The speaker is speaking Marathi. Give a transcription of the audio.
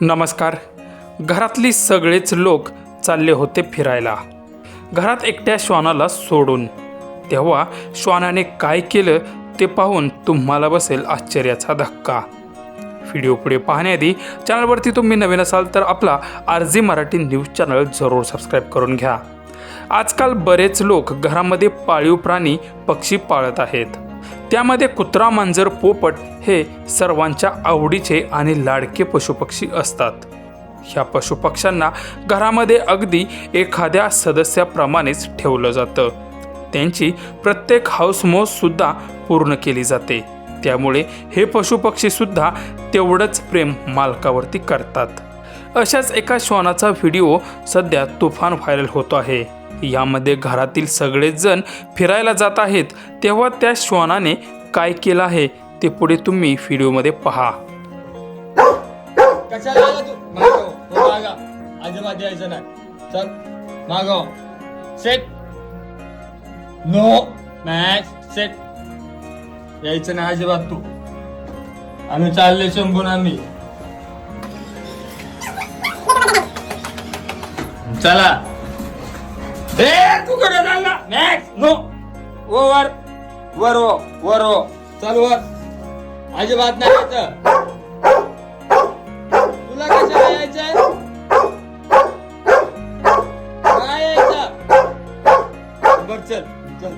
नमस्कार. घरातली सगळेच लोक चालले होते फिरायला. घरात एकट्या श्वानाला सोडून. तेव्हा श्वानाने काय केलं ते पाहून तुम्हाला बसेल आश्चर्याचा धक्का. व्हिडिओ पुढे पाहण्याआधी चॅनलवरती तुम्ही नवीन असाल तर आपला R G Marathi news channel जरूर सबस्क्राईब करून घ्या. आजकाल बरेच लोक घरामध्ये पाळीव प्राणी पक्षी पाळत आहेत. त्यामध्ये कुत्रा मांजर पोपट हे सर्वांच्या आवडीचे आणि लाडके पशुपक्षी असतात. ह्या पशुपक्ष्यांना घरामध्ये अगदी एखाद्या सदस्याप्रमाणेच ठेवलं जातं. त्यांची प्रत्येक हाऊसमौससुद्धा पूर्ण केली जाते. त्यामुळे हे पशुपक्षीसुद्धा तेवढंच प्रेम मालकावरती करतात. अशाच एका श्वानाचा व्हिडिओ सध्या तुफान व्हायरल होतो आहे. यामध्ये घरातील सगळेच जण फिरायला जात आहेत. तेव्हा त्या श्वानाने काय केलं आहे ते पुढे तुम्ही व्हिडिओमध्ये पहा. कशाला आला तू? मागव हो मागा. यायचं नाही चल मागव सेट नो मॅच सेट यायचं नाही अजिबात तू. आम्ही चालले शंभून आम्ही. चला. ए तू कडे चालला? मॅक्स नो ओवर वर ओ वर. ओ चल वर. अजिबात नाही यायचं तुला कशाला यायचंय? काय यायचं? बर चल चल.